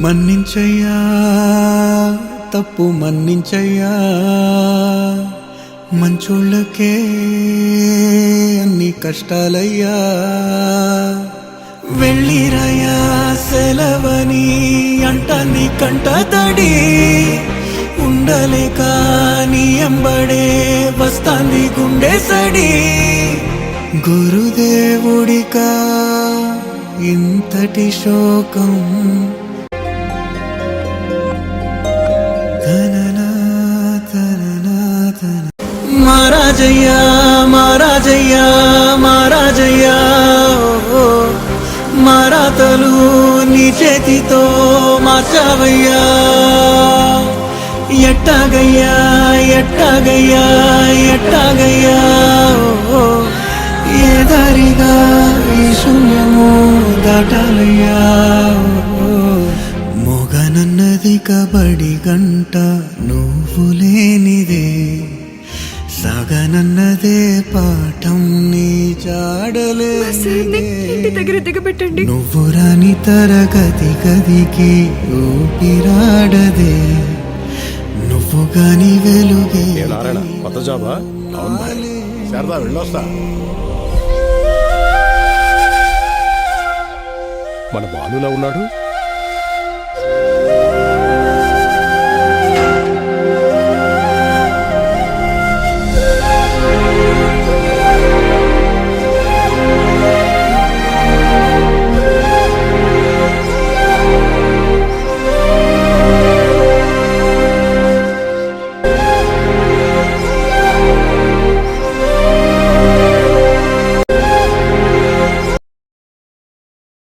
మన్నించయ్యా తప్పు మన్నించయ్యా మంచోళ్ళకే అన్ని కష్టాలయ్యా. వెళ్ళిరయా సెలవని అంటాన్ని కంట తడి ఉండలే నీ ఎంబడే వస్తాంది గుండె సడి. గురుదేవుడికా ఇంతటి శోకం. మహారాజయ్యా మహారాజయ్యా. మారాతలు నీ చేతితో మార్చవయ్యా. ఎట్టాగయ్యా ఎట్టాగయ్యా ఎట్టాగయ్యా. ఓ, ఏ దారిగా ఈ శూన్యము దాటాలయ్యా. మొగనన్నది కబడి గంట నువ్వు లేనిదే. సగనన్నదే పాఠం నీ ఇంటి దగ్గర దిగబెట్టండి. నువ్వు రాని తరగతి గదికి ఊపిరాడదే. నువ్వు గాని వెలుగే కొత్త జాబా? శారదా వెళ్ళొస్తా. మన బాలులా ఉన్నాడు?